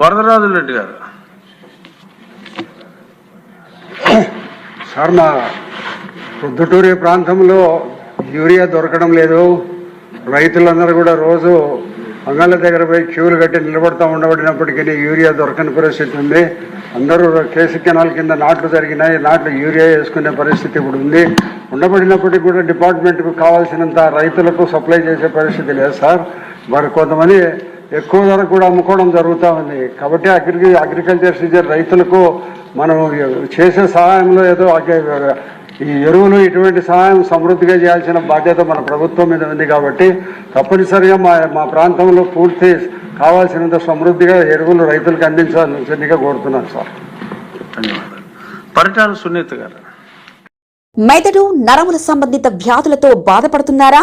Varadaraju Reddy గారు. Sir మా ప్రొద్దుటూరి ప్రాంతంలో యూరియా దొరకడం లేదు. రైతులందరూ కూడా రోజు అంగళ్ళ దగ్గర పోయి క్యూలు కట్టి నిలబడతా ఉండబడినప్పటికీ యూరియా దొరకని పరిస్థితి ఉంది. అందరూ కేసు కెనాల్ కింద నాట్లు జరిగినాయి. నాట్లు యూరియా వేసుకునే పరిస్థితి ఇప్పుడు ఉంది. ఉండబడినప్పటికీ కూడా డిపార్ట్మెంట్కు కావాల్సినంత రైతులకు సప్లై చేసే పరిస్థితి లేదు సార్. మరి కొంతమంది ఎక్కువ ధర కూడా అమ్ముకోవడం జరుగుతూ ఉంది. కాబట్టి అగ్రి అగ్రికల్చర్ సీజన్ రైతులకు మనం చేసే సహాయంలో ఏదో ఈ ఎరువులు ఇటువంటి సహాయం సమృద్ధిగా చేయాల్సిన బాధ్యత మన ప్రభుత్వం మీద ఉంది కాబట్టి తప్పనిసరిగా మా మా ప్రాంతంలో పూర్తి కావాల్సినంత సమృద్ధిగా ఎరువులు రైతులకు అందించాల్సిందిగా కోరుతున్నాను సార్. ధన్యవాదాలు. పరిటాల సునీత గారు. మెదడు నరముల సంబంధిత వ్యాధులతో బాధపడుతున్నారా?